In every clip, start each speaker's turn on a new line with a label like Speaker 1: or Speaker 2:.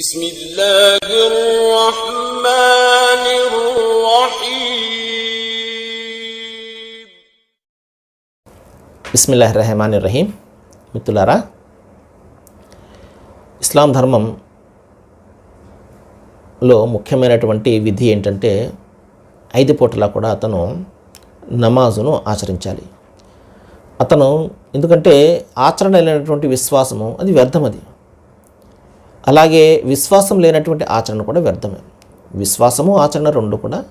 Speaker 1: بسم الله الرحمن الرحيم
Speaker 2: బిస్మిల్లాహ్ రహమాన్ రహీం మిత్రులారా ఇస్లాం ధర్మంలో ముఖ్యమైనటువంటి విధి ఏంటంటే ఐదు పూటలా కూడా అతను నమాజును ఆచరించాలి అతను ఎందుకంటే ఆచరణ లేనటువంటి విశ్వాసము అది వ్యర్థం అది అలాగే విశ్వాసం లేనటువంటి ఆచరణ కూడా వ్యర్థమే. విశ్వాసము ఆచరణ రెండు కూడా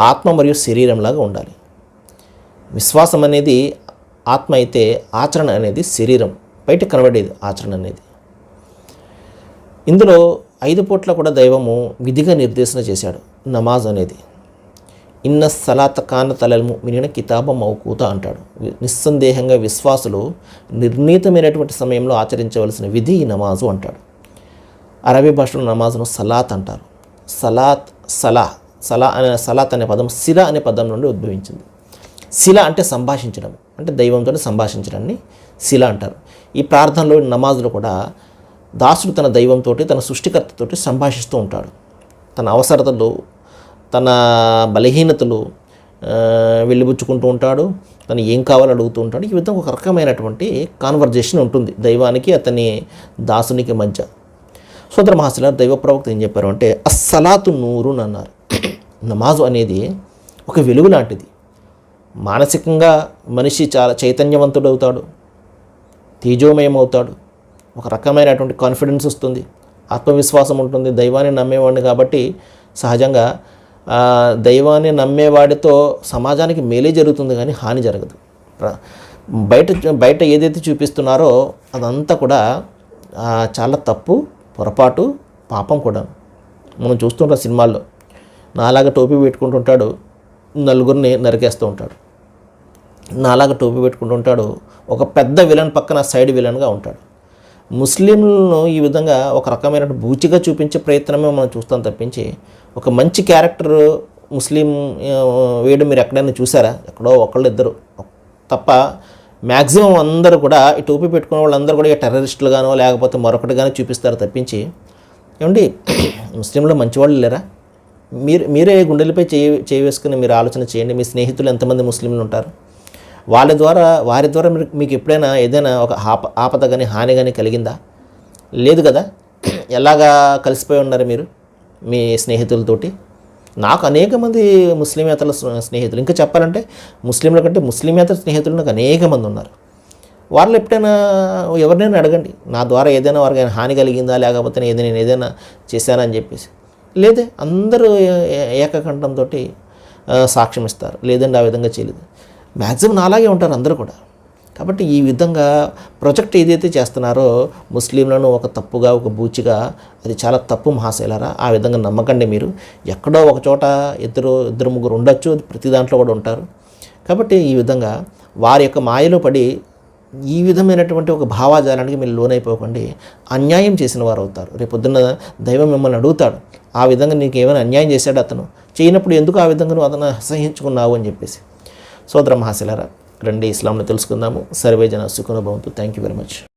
Speaker 2: ఆత్మ మరియు శరీరంలాగా ఉండాలి. విశ్వాసం అనేది ఆత్మ అయితే ఆచరణ అనేది శరీరం బయట కనబడేది ఆచరణ అనేది. ఇందులో ఐదు పూట్ల కూడా దైవము విధిగా నిర్దేశన చేశాడు నమాజ్ అనేది. ఇన్న సలాత కాన తలము మినిన కితాబ మౌకూత అంటాడు. వి- నిస్సందేహంగా విశ్వాసులు నిర్ణీతమైనటువంటి సమయంలో ఆచరించవలసిన విధి ఈ నమాజు అంటాడు. అరబీ భాషలో నమాజ్ను సలాత్ అంటారు. సలాత్ సలా సలా అనే సలాత్ అనే పదం సిరా అనే పదం నుండి ఉద్భవించింది. శిల అంటే సంభాషించడం అంటే దైవంతో సంభాషించడాన్ని శిల అంటారు. ఈ ప్రార్థనలో నమాజ్లో కూడా దాసుడు తన దైవంతో తన సృష్టికర్తతో సంభాషిస్తూ ఉంటాడు. తన అవసరతలు తన బలహీనతలు వెళ్ళిబుచ్చుకుంటూ ఉంటాడు. తను ఏం కావాలో అడుగుతూ ఉంటాడు. ఈ విధంగా ఒక రకమైనటువంటి కాన్వర్జేషన్ ఉంటుంది దైవానికి అతని దాసునికి మధ్య. సోదర మహాశిల దైవ ప్రవక్త ఏం చెప్పారు అంటే అస్సలాతు నూరు అన్నారు. నమాజు అనేది ఒక వెలుగు లాంటిది. మానసికంగా మనిషి చాలా చైతన్యవంతుడు అవుతాడు తేజోమయం అవుతాడు ఒక రకమైనటువంటి కాన్ఫిడెన్స్ వస్తుంది ఆత్మవిశ్వాసం ఉంటుంది దైవాన్ని నమ్మేవాడిని కాబట్టి సహజంగా దైవాన్ని నమ్మేవాడితో సమాజానికి మేలే జరుగుతుంది కానీ హాని జరగదు. బయట బయట ఏదైతే చూపిస్తున్నారో అదంతా కూడా చాలా తప్పు పొరపాటు పాపం కూడా. మనం చూస్తుంటాం సినిమాల్లో. నాలాగా టోపీ పెట్టుకుంటుంటాడు నలుగురిని నరికేస్తూ ఉంటాడు. నాలాగా టోపీ పెట్టుకుంటుంటాడు ఒక పెద్ద విలన్ పక్కన సైడ్ విలన్గా ఉంటాడు. ముస్లింలను ఈ విధంగా ఒక రకమైన బూచిగా చూపించే ప్రయత్నమే మనం చూస్తాం తప్పించి ఒక మంచి క్యారెక్టర్ ముస్లిం వేయడం మీరు ఎక్కడైనా చూసారా? ఎక్కడో ఒకళ్ళు ఇద్దరు తప్ప మ్యాక్సిమం అందరూ కూడా ఈ టోపీ పెట్టుకున్న వాళ్ళందరూ కూడా ఇక టెర్రరిస్టులుగానో లేకపోతే మరొకటిగానో చూపిస్తారు తప్పించి ఏమండి ముస్లింలు మంచివాళ్ళు లేరా? మీరు మీరే గుండెలపై చేయి చేయి వేసుకుని మీరు ఆలోచన చేయండి మీ స్నేహితులు ఎంతమంది ముస్లింలు ఉంటారు? వాళ్ళ ద్వారా వారి ద్వారా మీరు మీకు ఎప్పుడైనా ఏదైనా ఒక ఆప ఆపద కానీ హాని కానీ కలిగిందా? లేదు కదా? ఎలాగా కలిసిపోయి ఉన్నారు మీరు మీ స్నేహితులతోటి? నాకు అనేక మంది ముస్లిమేతల స్నేహితులు. ఇంకా చెప్పాలంటే ముస్లింల కంటే ముస్లిమేతర స్నేహితులు నాకు అనేక మంది ఉన్నారు. వాళ్ళు ఎప్పుడైనా ఎవరినైనా అడగండి. నా ద్వారా ఏదైనా వారికి హాని కలిగిందా? లేకపోతే నేను ఏదైనా నేను ఏదైనా చేశానని చెప్పేసి. లేదే అందరూ ఏ- ఏకకంఠంతో సాక్ష్యం ఇస్తారు లేదండి ఆ విధంగా చేయలేదు. మ్యాక్సిమం నాలాగే ఉంటారు అందరూ కూడా. కాబట్టి ఈ విధంగా ప్రొజెక్ట్ ఏదైతే చేస్తున్నారో ముస్లింలను ఒక తప్పుగా ఒక బూచిగా అది చాలా తప్పు మహాశైలరా? ఆ విధంగా నమ్మకండి మీరు. ఎక్కడో ఒక చోట ఇద్దరు ఇద్దరు ముగ్గురు ఉండొచ్చు ప్రతి దాంట్లో కూడా ఉంటారు. కాబట్టి ఈ విధంగా వారి యొక్క మాయలో పడి ఈ విధమైనటువంటి ఒక భావాజాలానికి మీరు లోనైపోకండి. అన్యాయం చేసిన వారు అవుతారు. రేపు పొద్దున్న దైవం మిమ్మల్ని అడుగుతాడు ఆ విధంగా నీకు ఏమైనా అన్యాయం చేశాడు అతను చేయనప్పుడు ఎందుకు ఆ విధంగా నువ్వు అతను అసహించుకున్నావు అని చెప్పేసి. సోదర మహాశిలరా రండి ఇస్లాంను తెలుసుకుందాము. సర్వేజన సుఖనుభవంతో. Thank you very much